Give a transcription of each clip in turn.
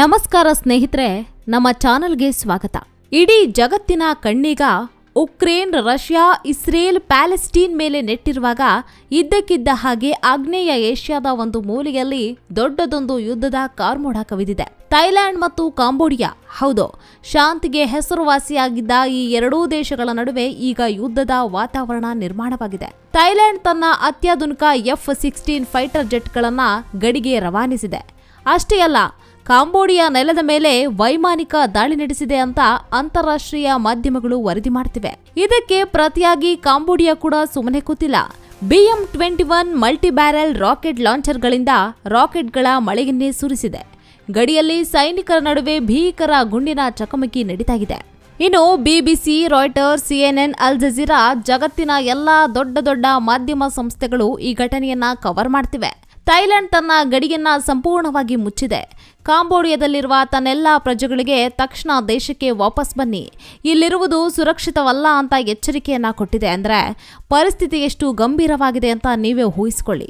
ನಮಸ್ಕಾರ ಸ್ನೇಹಿತರೆ, ನಮ್ಮ ಚಾನಲ್ಗೆ ಸ್ವಾಗತ. ಇಡೀ ಜಗತ್ತಿನ ಕಣ್ಣೀಗ ಉಕ್ರೇನ್, ರಷ್ಯಾ, ಇಸ್ರೇಲ್, ಪ್ಯಾಲೆಸ್ಟೀನ್ ಮೇಲೆ ನೆಟ್ಟಿರುವಾಗ ಇದ್ದಕ್ಕಿದ್ದ ಹಾಗೆ ಆಗ್ನೇಯ ಏಷ್ಯಾದ ಒಂದು ಮೂಲೆಯಲ್ಲಿ ದೊಡ್ಡದೊಂದು ಯುದ್ಧದ ಕಾರ್ಮೋಡ ಕವಿದಿದೆ. ಥೈಲ್ಯಾಂಡ್ ಮತ್ತು ಕಾಂಬೋಡಿಯಾ, ಹೌದು, ಶಾಂತಿಗೆ ಹೆಸರುವಾಸಿಯಾಗಿದ್ದ ಈ ಎರಡೂ ದೇಶಗಳ ನಡುವೆ ಈಗ ಯುದ್ಧದ ವಾತಾವರಣ ನಿರ್ಮಾಣವಾಗಿದೆ. ಥೈಲ್ಯಾಂಡ್ ತನ್ನ ಅತ್ಯಾಧುನಿಕ ಎಫ್ ಸಿಕ್ಸ್ಟೀನ್ ಫೈಟರ್ ಜೆಟ್ಗಳನ್ನು ಗಡಿಗೆ ರವಾನಿಸಿದೆ. ಅಷ್ಟೇ ಅಲ್ಲ ಕಾಂಬೋಡಿಯಾ ನೆಲದ ಮೇಲೆ ವೈಮಾನಿಕ ದಾಳಿ ನಡೆಸಿದೆ ಅಂತ ಅಂತಾರಾಷ್ಟ್ರೀಯ ಮಾಧ್ಯಮಗಳು ವರದಿ ಮಾಡ್ತಿವೆ. ಇದಕ್ಕೆ ಪ್ರತಿಯಾಗಿ ಕಾಂಬೋಡಿಯಾ ಕೂಡ ಸುಮ್ಮನೆ ಕೂತಿಲ್ಲ. BM twenty one multi barrel rocket ಲಾಂಚರ್ಗಳಿಂದ ರಾಕೆಟ್ಗಳ ಮಳೆಯನ್ನೇ ಸುರಿಸಿದೆ. ಗಡಿಯಲ್ಲಿ ಸೈನಿಕರ ನಡುವೆ ಭೀಕರ ಗುಂಡಿನ ಚಕಮಕಿ ನಡೀತಾಗಿದೆ. ಇನ್ನು BBC Reuters CNN Al Jazeera ಜಗತ್ತಿನ ಎಲ್ಲಾ ದೊಡ್ಡ ದೊಡ್ಡ ಮಾಧ್ಯಮ ಸಂಸ್ಥೆಗಳು ಈ ಘಟನೆಯನ್ನ ಕವರ್ ಮಾಡ್ತಿವೆ. ಥೈಲ್ಯಾಂಡ್ ತನ್ನ ಗಡಿಯನ್ನ ಸಂಪೂರ್ಣವಾಗಿ ಮುಚ್ಚಿದೆ. ಕಾಂಬೋಡಿಯಾದಲ್ಲಿರುವ ತನ್ನೆಲ್ಲ ಪ್ರಜೆಗಳಿಗೆ ತಕ್ಷಣ ದೇಶಕ್ಕೆ ವಾಪಸ್ ಬನ್ನಿ. ಇಲ್ಲಿರುವುದು ಸುರಕ್ಷಿತವಲ್ಲ ಅಂತ ಎಚ್ಚರಿಕೆಯನ್ನ ಕೊಟ್ಟಿದೆ ಅಂದ್ರೆ ಪರಿಸ್ಥಿತಿ ಎಷ್ಟು ಗಂಭೀರವಾಗಿದೆ ಅಂತ ನೀವೇ ಊಹಿಸಿಕೊಳ್ಳಿ.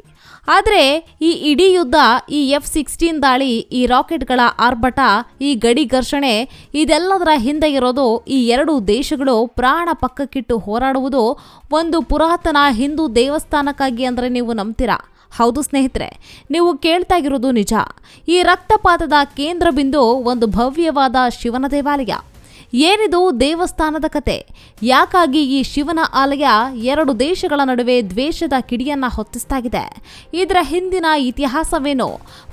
ಆದರೆ ಈ ಇಡೀ ಯುದ್ಧ, ಈ ಎಫ್ ಸಿಕ್ಸ್ಟೀನ್ ದಾಳಿ, ಈ ರಾಕೆಟ್ಗಳ ಆರ್ಭಟ, ಈ ಗಡಿ ಘರ್ಷಣೆ, ಇದೆಲ್ಲದರ ಹಿಂದೆ ಇರೋದು ಈ ಎರಡು ದೇಶಗಳು ಪ್ರಾಣ ಪಕ್ಕಕ್ಕಿಟ್ಟು ಹೋರಾಡುವುದು ಒಂದು ಪುರಾತನ ಹಿಂದೂ ದೇವಸ್ಥಾನಕ್ಕಾಗಿ ಅಂದರೆ ನೀವು ನಂಬ್ತೀರಾ? ಹೌದು ಸ್ನೇಹಿತರೆ ನೀವು ಕೇಳ್ತಾ ಇರೋದು ನಿಜ. ಈ ರಕ್ತಪಾತದ ಕೇಂದ್ರ ಬಿಂದು ಒಂದು ಭವ್ಯವಾದ ಶಿವನ ದೇವಾಲಯ. ಏನಿದು ದೇವಸ್ಥಾನದ ಕತೆ. ಯಾಕಾಗಿ ಈ ಶಿವನ ಆಲಯ ಎರಡು ದೇಶಗಳ ನಡುವೆ ದ್ವೇಷದ ಕಿಡಿಯನ್ನ ಹೊತ್ತಿಸ್ತಾಗಿದೆ. ಇದರ ಹಿಂದಿನ ಇತಿಹಾಸವೇನು?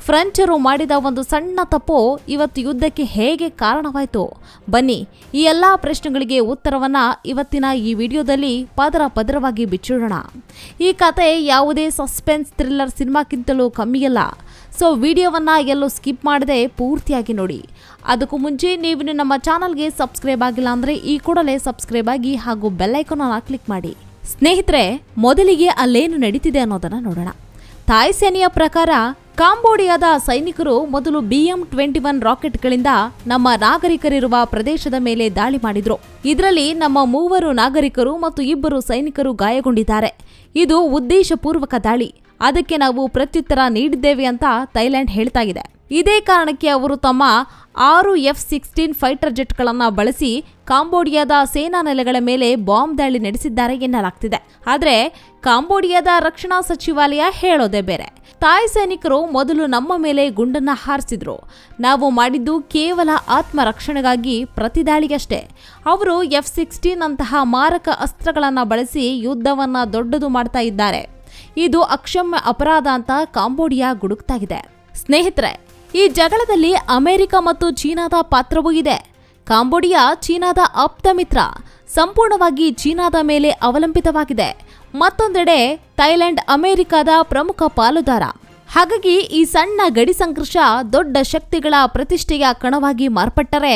ಫ್ರೆಂಚರು ಮಾಡಿದ ಒಂದು ಸಣ್ಣ ತಪ್ಪು ಇವತ್ತು ಯುದ್ಧಕ್ಕೆ ಹೇಗೆ ಕಾರಣವಾಯಿತು? ಬನ್ನಿ, ಈ ಎಲ್ಲ ಪ್ರಶ್ನೆಗಳಿಗೆ ಉತ್ತರವನ್ನ ಇವತ್ತಿನ ಈ ವಿಡಿಯೋದಲ್ಲಿ ಪದರ ಪದರವಾಗಿ ಬಿಚ್ಚಿಡೋಣ. ಈ ಕತೆ ಯಾವುದೇ ಸಸ್ಪೆನ್ಸ್ ಥ್ರಿಲ್ಲರ್ ಸಿನಿಮಾಕ್ಕಿಂತಲೂ ಕಮ್ಮಿಯಲ್ಲ. ಸೊ ವಿಡಿಯೋವನ್ನು ಎಲ್ಲೂ ಸ್ಕಿಪ್ ಮಾಡದೆ ಪೂರ್ತಿಯಾಗಿ ನೋಡಿ. ಅದಕ್ಕೂ ಮುಂಚೆ ನೀವು ನಮ್ಮ ಚಾನಲ್ಗೆ ಸಬ್ಸ್ಕ್ರೈಬ್ ಆಗಿಲ್ಲ ಅಂದರೆ ಈ ಕೂಡಲೇ ಸಬ್ಸ್ಕ್ರೈಬ್ ಆಗಿ ಹಾಗೂ ಬೆಲ್ಲೈಕನ್ ಕ್ಲಿಕ್ ಮಾಡಿ. ಸ್ನೇಹಿತರೆ, ಮೊದಲಿಗೆ ಅಲ್ಲೇನು ನಡೀತಿದೆ ಅನ್ನೋದನ್ನು ನೋಡೋಣ. ಥಾಯ್ ಸೇನೆಯ ಪ್ರಕಾರ ಕಾಂಬೋಡಿಯಾದ ಸೈನಿಕರು ಮೊದಲು ಬಿಎಂ ಟ್ವೆಂಟಿ ಒನ್ ರಾಕೆಟ್ಗಳಿಂದ ನಮ್ಮ ನಾಗರಿಕರಿರುವ ಪ್ರದೇಶದ ಮೇಲೆ ದಾಳಿ ಮಾಡಿದ್ರು. ಇದರಲ್ಲಿ ನಮ್ಮ ಮೂವರು ನಾಗರಿಕರು ಮತ್ತು ಇಬ್ಬರು ಸೈನಿಕರು ಗಾಯಗೊಂಡಿದ್ದಾರೆ. ಇದು ಉದ್ದೇಶಪೂರ್ವಕ ದಾಳಿ. ಅದಕ್ಕೆ ನಾವು ಪ್ರತ್ಯುತ್ತರ ನೀಡಿದ್ದೇವೆ ಅಂತ ಥೈಲ್ಯಾಂಡ್ ಹೇಳ್ತಾ ಇದೆ. ಇದೇ ಕಾರಣಕ್ಕೆ ಅವರು ತಮ್ಮ ಆರು ಎಫ್ ಸಿಕ್ಸ್ಟೀನ್ ಫೈಟರ್ ಜೆಟ್ಗಳನ್ನು ಬಳಸಿ ಕಾಂಬೋಡಿಯಾದ ಸೇನಾ ನೆಲೆಗಳ ಮೇಲೆ ಬಾಂಬ್ ದಾಳಿ ನಡೆಸಿದ್ದಾರೆ ಎನ್ನಲಾಗ್ತಿದೆ. ಆದರೆ ಕಾಂಬೋಡಿಯಾದ ರಕ್ಷಣಾ ಸಚಿವಾಲಯ ಹೇಳೋದೇ ಬೇರೆ. ತಾಯ್ ಸೈನಿಕರು ಮೊದಲು ನಮ್ಮ ಮೇಲೆ ಗುಂಡನ್ನು ಹಾರಿಸಿದ್ರು. ನಾವು ಮಾಡಿದ್ದು ಕೇವಲ ಆತ್ಮರಕ್ಷಣೆಗಾಗಿ ಪ್ರತಿದಾಳಿಗಷ್ಟೇ ಅವರು ಎಫ್ ಸಿಕ್ಸ್ಟೀನ್ ಅಂತಹ ಮಾರಕ ಅಸ್ತ್ರಗಳನ್ನು ಬಳಸಿ ಯುದ್ಧವನ್ನು ದೊಡ್ಡದು ಮಾಡ್ತಾ ಇದ್ದಾರೆ. ಇದು ಅಕ್ಷಮ್ಯ ಅಪರಾಧ ಅಂತ ಕಾಂಬೋಡಿಯಾ ಗುಡುಕ್ತಾಗಿದೆ ಸ್ನೇಹಿತರೆ, ಈ ಜಗಳದಲ್ಲಿ ಅಮೆರಿಕ ಮತ್ತು ಚೀನಾದ ಪಾತ್ರವೂ ಇದೆ. ಕಾಂಬೋಡಿಯಾ ಚೀನಾದ ಆಪ್ತ ಮಿತ್ರ, ಸಂಪೂರ್ಣವಾಗಿ ಚೀನಾದ ಮೇಲೆ ಅವಲಂಬಿತವಾಗಿದೆ. ಮತ್ತೊಂದೆಡೆ, ಥೈಲ್ಯಾಂಡ್ ಅಮೆರಿಕದ ಪ್ರಮುಖ ಪಾಲುದಾರ. ಹಾಗಾಗಿ ಈ ಸಣ್ಣ ಗಡಿ ಸಂಘರ್ಷ ದೊಡ್ಡ ಶಕ್ತಿಗಳ ಪ್ರತಿಷ್ಠೆಯ ಕಣವಾಗಿ ಮಾರ್ಪಟ್ಟರೆ,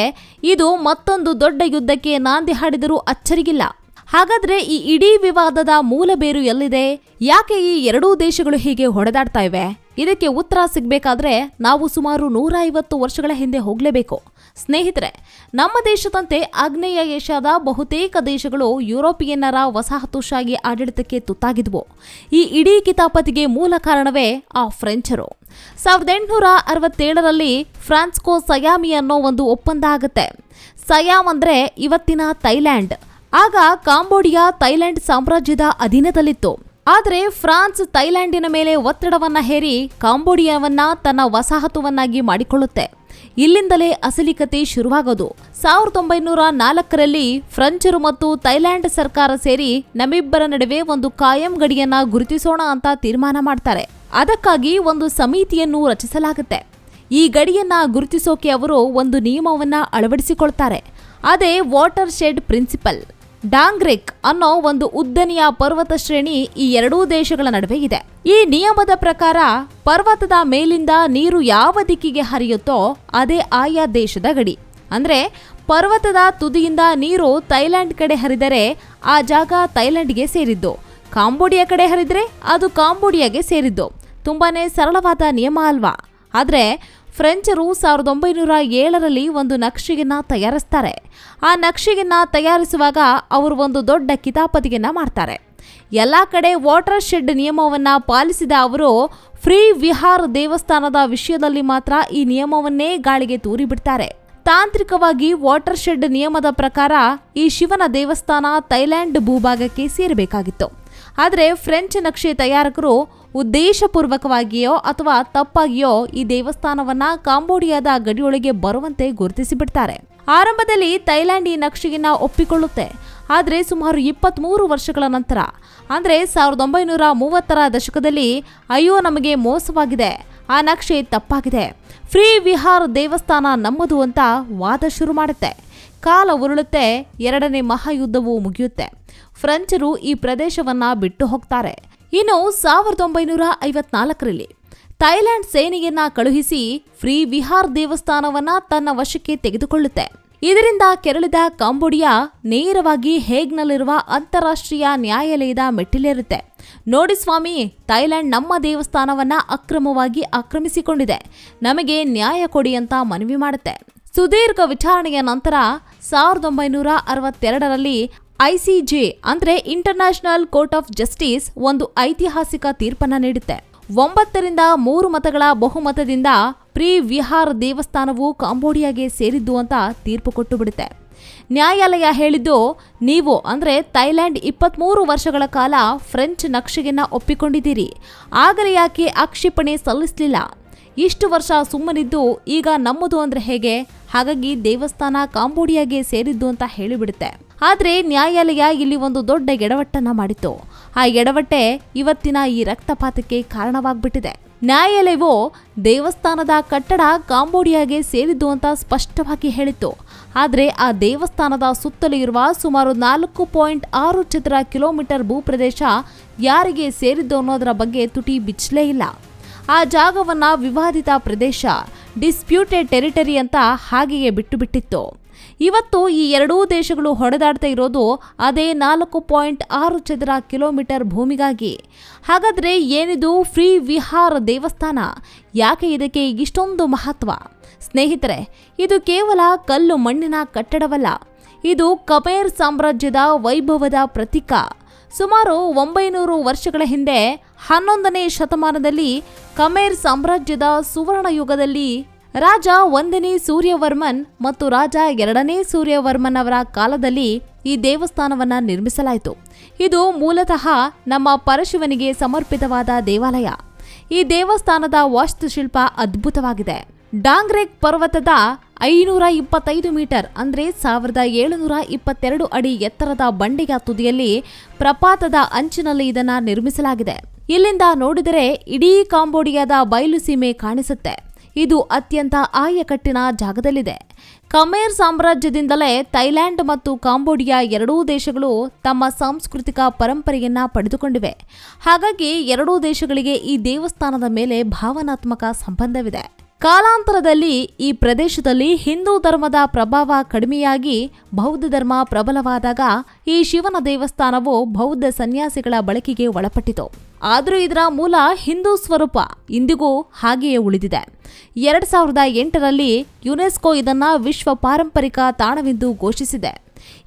ಇದು ಮತ್ತೊಂದು ದೊಡ್ಡ ಯುದ್ಧಕ್ಕೆ ನಾಂದಿ ಹಾಡಿದರೂ ಅಚ್ಚರಿಗಿಲ್ಲ. ಹಾಗಾದ್ರೆ ಈ ಇಡೀ ವಿವಾದದ ಮೂಲ ಬೇರು ಎಲ್ಲಿದೆ? ಯಾಕೆ ಈ ಎರಡೂ ದೇಶಗಳು ಹೀಗೆ ಹೊಡೆದಾಡ್ತಾ ಇವೆ? ಇದಕ್ಕೆ ಉತ್ತರ ಸಿಗ್ಬೇಕಾದ್ರೆ ನಾವು ಸುಮಾರು ನೂರ ಐವತ್ತು ವರ್ಷಗಳ ಹಿಂದೆ ಹೋಗ್ಲೇಬೇಕು. ಸ್ನೇಹಿತರೆ, ನಮ್ಮ ದೇಶದಂತೆ ಆಗ್ನೇಯ ಏಷ್ಯಾದ ಬಹುತೇಕ ದೇಶಗಳು ಯುರೋಪಿಯನ್ನರ ವಸಾಹತುಶಾಹಿ ಆಡಳಿತಕ್ಕೆ ತುತ್ತಾಗಿದ್ವು. ಈ ಇಡೀ ಕಿತಾಪತಿಗೆ ಮೂಲ ಕಾರಣವೇ ಆ ಫ್ರೆಂಚರು. ಸಾವಿರದ ಎಂಟುನೂರ ಅರವತ್ತೇಳರಲ್ಲಿ ಫ್ರಾನ್ಸ್ಕೋ ಸಯಾಮಿ ಅನ್ನೋ ಒಂದು ಒಪ್ಪಂದ ಆಗುತ್ತೆ. ಸಯಾಮ್ ಅಂದ್ರೆ ಇವತ್ತಿನ ಥೈಲ್ಯಾಂಡ್. ಆಗ ಕಾಂಬೋಡಿಯಾ ಥೈಲ್ಯಾಂಡ್ ಸಾಮ್ರಾಜ್ಯದ ಅಧೀನದಲ್ಲಿತ್ತು. ಆದರೆ ಫ್ರಾನ್ಸ್ ಥೈಲ್ಯಾಂಡಿನ ಮೇಲೆ ಒತ್ತಡವನ್ನ ಹೇರಿ ಕಾಂಬೋಡಿಯಾವನ್ನ ತನ್ನ ವಸಾಹತುವನ್ನಾಗಿ ಮಾಡಿಕೊಳ್ಳುತ್ತೆ. ಇಲ್ಲಿಂದಲೇ ಅಸಲಿ ಕತೆ ಶುರುವಾಗೋದು. ಸಾವಿರದ ಒಂಬೈನೂರ ನಾಲ್ಕರಲ್ಲಿ ಫ್ರೆಂಚರು ಮತ್ತು ಥೈಲ್ಯಾಂಡ್ ಸರ್ಕಾರ ಸೇರಿ ನಮ್ಮಿಬ್ಬರ ನಡುವೆ ಒಂದು ಕಾಯಂ ಗಡಿಯನ್ನ ಗುರುತಿಸೋಣ ಅಂತ ತೀರ್ಮಾನ ಮಾಡ್ತಾರೆ. ಅದಕ್ಕಾಗಿ ಒಂದು ಸಮಿತಿಯನ್ನು ರಚಿಸಲಾಗುತ್ತೆ. ಈ ಗಡಿಯನ್ನ ಗುರುತಿಸೋಕೆ ಅವರು ಒಂದು ನಿಯಮವನ್ನ ಅಳವಡಿಸಿಕೊಳ್ತಾರೆ. ಅದೇ ವಾಟರ್ ಶೆಡ್ ಪ್ರಿನ್ಸಿಪಲ್. ಡಾಂಗ್ರೆಕ್ ಅನ್ನೋ ಒಂದು ಉದ್ದನೆಯ ಪರ್ವತ ಶ್ರೇಣಿ ಈ ಎರಡೂ ದೇಶಗಳ ನಡುವೆ ಇದೆ. ಈ ನಿಯಮದ ಪ್ರಕಾರ ಪರ್ವತದ ಮೇಲಿಂದ ನೀರು ಯಾವ ದಿಕ್ಕಿಗೆ ಹರಿಯುತ್ತೋ ಅದೇ ಆಯಾ ದೇಶದ ಗಡಿ. ಅಂದ್ರೆ ಪರ್ವತದ ತುದಿಯಿಂದ ನೀರು ಥೈಲ್ಯಾಂಡ್ ಕಡೆ ಹರಿದರೆ ಆ ಜಾಗ ಥೈಲ್ಯಾಂಡ್ಗೆ ಸೇರಿದ್ದು. ಕಾಂಬೋಡಿಯಾ ಕಡೆ ಹರಿದರೆ ಅದು ಕಾಂಬೋಡಿಯಾಗೆ ಸೇರಿದ್ದು. ತುಂಬಾನೇ ಸರಳವಾದ ನಿಯಮ ಅಲ್ವಾ? ಆದ್ರೆ ಫ್ರೆಂಚರು ಸಾವಿರದ ಒಂಬೈನೂರ ಏಳರಲ್ಲಿ ಒಂದು ನಕ್ಷೆಯನ್ನ ತಯಾರಿಸ್ತಾರೆ. ಆ ನಕ್ಷೆಯನ್ನ ತಯಾರಿಸುವಾಗ ಅವರು ಒಂದು ದೊಡ್ಡ ಕಿತಾಪತಿಯನ್ನ ಮಾಡ್ತಾರೆ. ಎಲ್ಲ ಕಡೆ ವಾಟರ್ ಶೆಡ್ ನಿಯಮವನ್ನ ಪಾಲಿಸಿದ ಅವರು, ಫ್ರೀ ವಿಹಾರ್ ದೇವಸ್ಥಾನದ ವಿಷಯದಲ್ಲಿ ಮಾತ್ರ ಈ ನಿಯಮವನ್ನೇ ಗಾಳಿಗೆ ತೂರಿಬಿಡ್ತಾರೆ. ತಾಂತ್ರಿಕವಾಗಿ ವಾಟರ್ ಶೆಡ್ ನಿಯಮದ ಪ್ರಕಾರ ಈ ಶಿವನ ದೇವಸ್ಥಾನ ಥೈಲ್ಯಾಂಡ್ ಭೂಭಾಗಕ್ಕೆ ಸೇರಬೇಕಾಗಿತ್ತು. ಆದರೆ ಫ್ರೆಂಚ್ ನಕ್ಷೆ ತಯಾರಕರು ಉದ್ದೇಶಪೂರ್ವಕವಾಗಿಯೋ ಅಥವಾ ತಪ್ಪಾಗಿಯೋ ಈ ದೇವಸ್ಥಾನವನ್ನ ಕಾಂಬೋಡಿಯಾದ ಗಡಿಯೊಳಗೆ ಬರುವಂತೆ ಗುರುತಿಸಿಬಿಡ್ತಾರೆ. ಆರಂಭದಲ್ಲಿ ಥೈಲ್ಯಾಂಡ್ ಈ ನಕ್ಷೆಯನ್ನ ಒಪ್ಪಿಕೊಳ್ಳುತ್ತೆ. ಆದರೆ ಸುಮಾರು ಇಪ್ಪತ್ತ್ಮೂರು ವರ್ಷಗಳ ನಂತರ, ಅಂದರೆ ಸಾವಿರದ ಒಂಬೈನೂರ ಮೂವತ್ತರ ದಶಕದಲ್ಲಿ ಅಯ್ಯೋ ನಮಗೆ ಮೋಸವಾಗಿದೆ, ಆ ನಕ್ಷೆ ತಪ್ಪಾಗಿದೆ. ಫ್ರೀ ವಿಹಾರ್ ದೇವಸ್ಥಾನ ನಮ್ಮದು ಅಂತ ವಾದ ಶುರು ಮಾಡುತ್ತೆ. ಕಾಲ ಉರುಳುತ್ತೆ, ಎರಡನೇ ಮಹಾಯುದ್ಧವು ಮುಗಿಯುತ್ತೆ. ಫ್ರೆಂಚರು ಈ ಪ್ರದೇಶವನ್ನು ಬಿಟ್ಟು ಹೋಗ್ತಾರೆ. ಇನ್ನು ಸಾವಿರದ ಒಂಬೈನೂರ ಐವತ್ನಾಲ್ಕರಲ್ಲಿ ಥೈಲ್ಯಾಂಡ್ ಸೇನೆಯನ್ನ ಕಳುಹಿಸಿ ಫ್ರೀ ವಿಹಾರ್ ದೇವಸ್ಥಾನವನ್ನ ತನ್ನ ವಶಕ್ಕೆ ತೆಗೆದುಕೊಳ್ಳುತ್ತೆ. ಇದರಿಂದ ಕೆರಳಿದ ಕಾಂಬೋಡಿಯಾ ನೇರವಾಗಿ ಹೇಗ್ನಲ್ಲಿರುವ ಅಂತಾರಾಷ್ಟ್ರೀಯ ನ್ಯಾಯಾಲಯದ ಮೆಟ್ಟಿಲೇರುತ್ತೆ. ನೋಡಿ ಸ್ವಾಮಿ ಥೈಲ್ಯಾಂಡ್ ನಮ್ಮ ದೇವಸ್ಥಾನವನ್ನ ಅಕ್ರಮವಾಗಿ ಆಕ್ರಮಿಸಿಕೊಂಡಿದೆ. ನಮಗೆ ನ್ಯಾಯ ಕೊಡಿ ಅಂತ ಮನವಿ ಮಾಡುತ್ತೆ. ಸುದೀರ್ಘ ವಿಚಾರಣೆಯ ನಂತರ ಸಾವಿರದ ಒಂಬೈನೂರ ಅರವತ್ತೆರಡರಲ್ಲಿ ಐಸಿಜೆ ಅಂದ್ರೆ ಇಂಟರ್ನ್ಯಾಷನಲ್ ಕೋರ್ಟ್ ಆಫ್ ಜಸ್ಟಿಸ್ ಒಂದು ಐತಿಹಾಸಿಕ ತೀರ್ಪನ್ನ ನೀಡುತ್ತೆ. ಒಂಬತ್ತರಿಂದ ಮೂರು ಮತಗಳ ಬಹುಮತದಿಂದ ಪ್ರೀ ವಿಹಾರ್ ದೇವಸ್ಥಾನವು ಕಾಂಬೋಡಿಯಾಗೆ ಸೇರಿದ್ದು ಅಂತ ತೀರ್ಪು ಕೊಟ್ಟು ಬಿಡುತ್ತೆ ನ್ಯಾಯಾಲಯ ಹೇಳಿದ್ದು, ನೀವು ಅಂದ್ರೆ ಥೈಲ್ಯಾಂಡ್ ಇಪ್ಪತ್ಮೂರು ವರ್ಷಗಳ ಕಾಲ ಫ್ರೆಂಚ್ ನಕ್ಷೆಯನ್ನ ಒಪ್ಪಿಕೊಂಡಿದ್ದೀರಿ. ಆಗಲೇ ಯಾಕೆ ಆಕ್ಷೇಪಣೆ ಸಲ್ಲಿಸಲಿಲ್ಲ? ಇಷ್ಟು ವರ್ಷ ಸುಮ್ಮನಿದ್ದು ಈಗ ನಮ್ಮದು ಅಂದ್ರೆ ಹೇಗೆ? ಹಾಗಾಗಿ ದೇವಸ್ಥಾನ ಕಾಂಬೋಡಿಯಾಗೆ ಸೇರಿದ್ದು ಅಂತ ಹೇಳಿಬಿಡುತ್ತೆ. ಆದ್ರೆ ನ್ಯಾಯಾಲಯ ಇಲ್ಲಿ ಒಂದು ದೊಡ್ಡ ಎಡವಟ್ಟನ್ನು ಮಾಡಿತ್ತು. ಆ ಎಡವಟ್ಟೆ ಇವತ್ತಿನ ಈ ರಕ್ತಪಾತಕ್ಕೆ ಕಾರಣವಾಗ್ಬಿಟ್ಟಿದೆ. ನ್ಯಾಯಾಲಯವು ದೇವಸ್ಥಾನದ ಕಟ್ಟಡ ಕಾಂಬೋಡಿಯಾಗೆ ಸೇರಿದ್ದು ಅಂತ ಸ್ಪಷ್ಟವಾಗಿ ಹೇಳಿತ್ತು. ಆದರೆ ಆ ದೇವಸ್ಥಾನದ ಸುತ್ತಲೂ ಇರುವ ಸುಮಾರು ನಾಲ್ಕು ಪಾಯಿಂಟ್ ಆರು ಚದರ ಕಿಲೋಮೀಟರ್ ಭೂಪ್ರದೇಶ ಯಾರಿಗೆ ಸೇರಿದ್ದು ಅನ್ನೋದರ ಬಗ್ಗೆ ತುಟಿ ಬಿಚ್ಚಲೇ ಇಲ್ಲ. ಆ ಜಾಗವನ್ನು ವಿವಾದಿತ ಪ್ರದೇಶ ಡಿಸ್ಪ್ಯೂಟೆಡ್ ಟೆರಿಟರಿ ಅಂತ ಹಾಗೆಯೇ ಬಿಟ್ಟು ಬಿಟ್ಟಿತ್ತು. ಇವತ್ತು ಈ ಎರಡೂ ದೇಶಗಳು ಹೊಡೆದಾಡ್ತಾ ಇರೋದು ಅದೇ ನಾಲ್ಕು ಪಾಯಿಂಟ್ ಆರು ಚದರ ಕಿಲೋಮೀಟರ್ ಭೂಮಿಗಾಗಿ. ಹಾಗಾದರೆ ಏನಿದು ಫ್ರೀ ವಿಹಾರ ದೇವಸ್ಥಾನ? ಯಾಕೆ ಇದಕ್ಕೆ ಇಷ್ಟೊಂದು ಮಹತ್ವ? ಸ್ನೇಹಿತರೆ, ಇದು ಕೇವಲ ಕಲ್ಲು ಮಣ್ಣಿನ ಕಟ್ಟಡವಲ್ಲ. ಇದು ಕಮೇರ್ ಸಾಮ್ರಾಜ್ಯದ ವೈಭವದ ಪ್ರತೀಕ. ಸುಮಾರು ಒಂಬೈನೂರು ವರ್ಷಗಳ ಹಿಂದೆ ಹನ್ನೊಂದನೇ ಶತಮಾನದಲ್ಲಿ ಕಮೇರ್ ಸಾಮ್ರಾಜ್ಯದ ಸುವರ್ಣ ಯುಗದಲ್ಲಿ ರಾಜ ಒಂದನೇ ಸೂರ್ಯವರ್ಮನ್ ಮತ್ತು ರಾಜ ಎರಡನೇ ಸೂರ್ಯವರ್ಮನ್ ಅವರ ಕಾಲದಲ್ಲಿ ಈ ದೇವಸ್ಥಾನವನ್ನು ನಿರ್ಮಿಸಲಾಯಿತು. ಇದು ಮೂಲತಃ ನಮ್ಮ ಪರಶಿವನಿಗೆ ಸಮರ್ಪಿತವಾದ ದೇವಾಲಯ. ಈ ದೇವಸ್ಥಾನದ ವಾಸ್ತುಶಿಲ್ಪ ಅದ್ಭುತವಾಗಿದೆ. ಡಾಂಗ್ರೆಕ್ ಪರ್ವತದ ಐನೂರ ಇಪ್ಪತ್ತೈದು ಮೀಟರ್ ಅಂದರೆ ಸಾವಿರದ ಏಳುನೂರ ಇಪ್ಪತ್ತೆರಡು ಅಡಿ ಎತ್ತರದ ಬಂಡೆಯ ತುದಿಯಲ್ಲಿ ಪ್ರಪಾತದ ಅಂಚಿನಲ್ಲಿ ಇದನ್ನು ನಿರ್ಮಿಸಲಾಗಿದೆ. ಇಲ್ಲಿಂದ ನೋಡಿದರೆ ಇಡೀ ಕಾಂಬೋಡಿಯಾದ ಬಯಲು ಸೀಮೆ ಕಾಣಿಸುತ್ತೆ. ಇದು ಅತ್ಯಂತ ಆಯಕಟ್ಟಿನ ಜಾಗದಲ್ಲಿದೆ. ಕಮೇರ್ ಸಾಮ್ರಾಜ್ಯದಿಂದಲೇ ಥೈಲ್ಯಾಂಡ್ ಮತ್ತು ಕಾಂಬೋಡಿಯಾ ಎರಡೂ ದೇಶಗಳು ತಮ್ಮ ಸಾಂಸ್ಕೃತಿಕ ಪರಂಪರೆಯನ್ನ ಪಡೆದುಕೊಂಡಿವೆ. ಹಾಗಾಗಿ ಎರಡೂ ದೇಶಗಳಿಗೆ ಈ ದೇವಸ್ಥಾನದ ಮೇಲೆ ಭಾವನಾತ್ಮಕ ಸಂಬಂಧವಿದೆ. ಕಾಲಾಂತರದಲ್ಲಿ ಈ ಪ್ರದೇಶದಲ್ಲಿ ಹಿಂದೂ ಧರ್ಮದ ಪ್ರಭಾವ ಕಡಿಮೆಯಾಗಿ ಬೌದ್ಧ ಧರ್ಮ ಪ್ರಬಲವಾದಾಗ ಈ ಶಿವನ ದೇವಸ್ಥಾನವು ಬೌದ್ಧ ಸನ್ಯಾಸಿಗಳ ಬಳಕೆಗೆ ಒಳಪಟ್ಟಿತು. ಆದರೂ ಇದರ ಮೂಲ ಹಿಂದೂ ಸ್ವರೂಪ ಇಂದಿಗೂ ಹಾಗೆಯೇ ಉಳಿದಿದೆ. ಎರಡ್ ಸಾವಿರದ ಎಂಟರಲ್ಲಿ ಯುನೆಸ್ಕೋ ಇದನ್ನ ವಿಶ್ವ ಪಾರಂಪರಿಕ ತಾಣವೆಂದು ಘೋಷಿಸಿದೆ.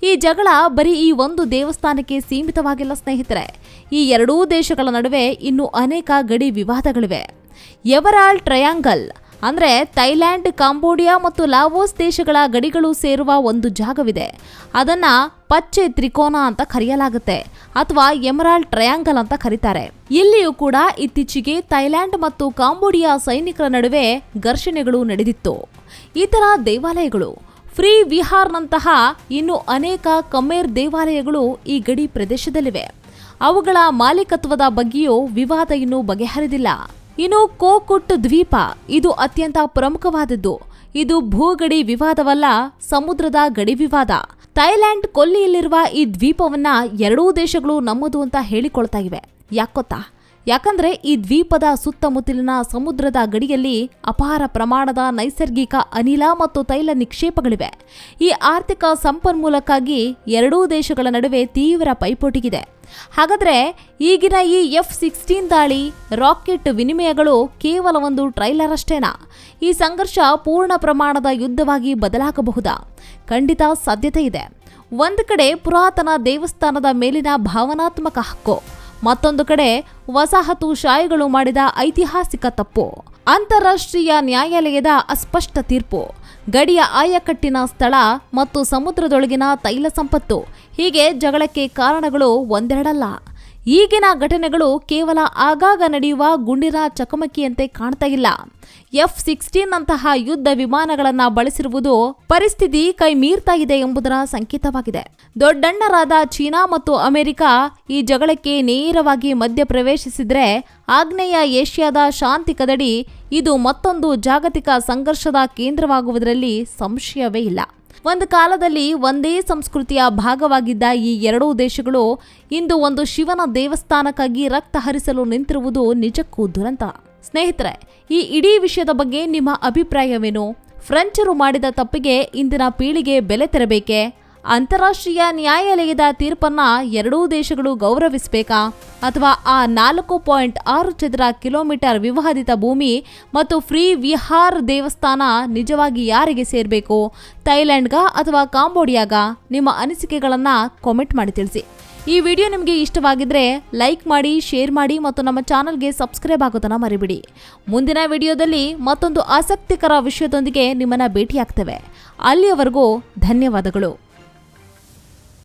ಈ ಜಗಳ ಬರೀ ಈ ಒಂದು ದೇವಸ್ಥಾನಕ್ಕೆ ಸೀಮಿತವಾಗಿಲ್ಲ ಸ್ನೇಹಿತರೆ. ಈ ಎರಡೂ ದೇಶಗಳ ನಡುವೆ ಇನ್ನೂ ಅನೇಕ ಗಡಿ ವಿವಾದಗಳಿವೆ. ಎವರಾಲ್ ಟ್ರಯಾಂಗಲ್ ಅಂದರೆ ಥೈಲ್ಯಾಂಡ್, ಕಾಂಬೋಡಿಯಾ ಮತ್ತು ಲಾವೋಸ್ ದೇಶಗಳ ಗಡಿಗಳು ಸೇರುವ ಒಂದು ಜಾಗವಿದೆ. ಅದನ್ನು ಪಚ್ಚೆ ತ್ರಿಕೋನ ಅಂತ ಕರೆಯಲಾಗುತ್ತೆ. ಅಥವಾ ಎಮರಾಲ್ಡ್ ಟ್ರಯಾಂಗಲ್ ಅಂತ ಕರೀತಾರೆ. ಇಲ್ಲಿಯೂ ಕೂಡ ಇತ್ತೀಚೆಗೆ ಥೈಲ್ಯಾಂಡ್ ಮತ್ತು ಕಾಂಬೋಡಿಯಾ ಸೈನಿಕರ ನಡುವೆ ಘರ್ಷಣೆಗಳು ನಡೆದಿತ್ತು. ಇತರ ದೇವಾಲಯಗಳು, ಫ್ರೀ ವಿಹಾರ್ನಂತಹ ಇನ್ನು ಅನೇಕ ಕಮೇರ್ ದೇವಾಲಯಗಳು ಈ ಗಡಿ ಪ್ರದೇಶದಲ್ಲಿವೆ. ಅವುಗಳ ಮಾಲೀಕತ್ವದ ಬಗ್ಗೆಯೂ ವಿವಾದ ಇನ್ನೂ ಬಗೆಹರಿದಿಲ್ಲ. ಇನ್ನು ಕೋಕುಟ್ ದ್ವೀಪ, ಇದು ಅತ್ಯಂತ ಪ್ರಮುಖವಾದದ್ದು. ಇದು ಭೂಗಡಿ ವಿವಾದವಲ್ಲ, ಸಮುದ್ರದ ಗಡಿ ವಿವಾದ. ಥೈಲ್ಯಾಂಡ್ ಕೊಲ್ಲಿಯಲ್ಲಿರುವ ಈ ದ್ವೀಪವನ್ನ ಎರಡೂ ದೇಶಗಳು ನಮ್ಮದು ಅಂತ ಹೇಳಿಕೊಳ್ತಾ ಇವೆ. ಯಾಕೊತ್ತಾ ಯಾಕಂದ್ರೆ ಈ ದ್ವೀಪದ ಸುತ್ತಮುತ್ತಲಿನ ಸಮುದ್ರದ ಗಡಿಯಲ್ಲಿ ಅಪಾರ ಪ್ರಮಾಣದ ನೈಸರ್ಗಿಕ ಅನಿಲ ಮತ್ತು ತೈಲ ನಿಕ್ಷೇಪಗಳಿವೆ. ಈ ಆರ್ಥಿಕ ಸಂಪನ್ಮೂಲಕ್ಕಾಗಿ ಎರಡೂ ದೇಶಗಳ ನಡುವೆ ತೀವ್ರ ಪೈಪೋಟಿಗಿದೆ. ಹಾಗಾದ್ರೆ ಈಗಿನ ಈ ಎಫ್ ಸಿಕ್ಸ್ಟೀನ್ ದಾಳಿ, ರಾಕೆಟ್ ವಿನಿಮಯಗಳು ಕೇವಲ ಒಂದು ಟ್ರೈಲರ್ ಅಷ್ಟೇನಾ ಈ ಸಂಘರ್ಷ ಪೂರ್ಣ ಪ್ರಮಾಣದ ಯುದ್ಧವಾಗಿ ಬದಲಾಗಬಹುದಾ? ಖಂಡಿತ ಸಾಧ್ಯತೆ ಇದೆ. ಒಂದು ಕಡೆ ಪುರಾತನ ದೇವಸ್ಥಾನದ ಮೇಲಿನ ಭಾವನಾತ್ಮಕ ಹಕ್ಕು ಮತ್ತೊಂದು ಕಡೆ ವಸಾಹತುಶಾಹಿಗಳು ಮಾಡಿದ ಐತಿಹಾಸಿಕ ತಪ್ಪು, ಅಂತಾರಾಷ್ಟ್ರೀಯ ನ್ಯಾಯಾಲಯದ ಅಸ್ಪಷ್ಟ ತೀರ್ಪು, ಗಡಿಯ ಆಯಕಟ್ಟಿನ ಸ್ಥಳ ಮತ್ತು ಸಮುದ್ರದೊಳಗಿನ ತೈಲ ಸಂಪತ್ತು, ಹೀಗೆ ಜಗಳಕ್ಕೆ ಕಾರಣಗಳು ಒಂದೆರಡಲ್ಲ. ಈಗಿನ ಘಟನೆಗಳು ಕೇವಲ ಆಗಾಗ ನಡೆಯುವ ಗುಂಡಿನ ಚಕಮಕಿಯಂತೆ ಕಾಣ್ತಾ ಇಲ್ಲ. ಎಫ್ ಸಿಕ್ಸ್ಟೀನ್ ಅಂತಹ ಯುದ್ಧ ವಿಮಾನಗಳನ್ನು ಬಳಸಿರುವುದು ಪರಿಸ್ಥಿತಿ ಕೈ ಮೀರ್ತಾ ಇದೆ ಎಂಬುದರ ಸಂಕೇತವಾಗಿದೆ. ದೊಡ್ಡಣ್ಣರಾದ ಚೀನಾ ಮತ್ತು ಅಮೆರಿಕ ಈ ಜಗಳಕ್ಕೆ ನೇರವಾಗಿ ಮಧ್ಯ ಪ್ರವೇಶಿಸಿದ್ರೆ ಆಗ್ನೇಯ ಏಷ್ಯಾದ ಶಾಂತಿ ಕದಡಿ ಇದು ಮತ್ತೊಂದು ಜಾಗತಿಕ ಸಂಘರ್ಷದ ಕೇಂದ್ರವಾಗುವುದರಲ್ಲಿ ಸಂಶಯವೇ ಇಲ್ಲ. ಒಂದು ಕಾಲದಲ್ಲಿ ಒಂದೇ ಸಂಸ್ಕೃತಿಯ ಭಾಗವಾಗಿದ್ದ ಈ ಎರಡೂ ದೇಶಗಳು ಇಂದು ಒಂದು ಶಿವನ ದೇವಸ್ಥಾನಕ್ಕಾಗಿ ರಕ್ತ ಹರಿಸಲು ನಿಂತಿರುವುದು ನಿಜಕ್ಕೂ ದುರಂತ. ಸ್ನೇಹಿತರೆ, ಈ ಇಡೀ ವಿಷಯದ ಬಗ್ಗೆ ನಿಮ್ಮ ಅಭಿಪ್ರಾಯವೇನು? ಫ್ರೆಂಚರು ಮಾಡಿದ ತಪ್ಪಿಗೆ ಇಂದಿನ ಪೀಳಿಗೆ ಬೆಲೆ ತೆರಬೇಕೆ? ಅಂತಾರಾಷ್ಟ್ರೀಯ ನ್ಯಾಯಾಲಯದ ತೀರ್ಪನ್ನ ಎರಡೂ ದೇಶಗಳು ಗೌರವಿಸಬೇಕಾ? ಅಥವಾ ಆ ನಾಲ್ಕು ಪಾಯಿಂಟ್ ಆರು ಚದರ ಕಿಲೋಮೀಟರ್ ವಿವಾದಿತ ಭೂಮಿ ಮತ್ತು ಫ್ರೀ ವಿಹಾರ್ ದೇವಸ್ಥಾನ ನಿಜವಾಗಿ ಯಾರಿಗೆ ಸೇರಬೇಕು? ಥೈಲ್ಯಾಂಡ್ಗ ಅಥವಾ ಕಾಂಬೋಡಿಯಾಗ? ನಿಮ್ಮ ಅನಿಸಿಕೆಗಳನ್ನು ಕಾಮೆಂಟ್ ಮಾಡಿ ತಿಳಿಸಿ. ಈ ವಿಡಿಯೋ ನಿಮಗೆ ಇಷ್ಟವಾಗಿದ್ರೆ ಲೈಕ್ ಮಾಡಿ, ಶೇರ್ ಮಾಡಿ ಮತ್ತು ನಮ್ಮ ಚಾನಲ್ಗೆ ಸಬ್ಸ್ಕ್ರೈಬ್ ಆಗೋದನ್ನು ಮರಿಬಿಡಿ. ಮುಂದಿನ ವಿಡಿಯೋದಲ್ಲಿ ಮತ್ತೊಂದು ಆಸಕ್ತಿಕರ ವಿಷಯದೊಂದಿಗೆ ನಿಮ್ಮನ್ನು ಭೇಟಿಯಾಗ್ತೇವೆ. ಅಲ್ಲಿಯವರೆಗೂ ಧನ್ಯವಾದಗಳು.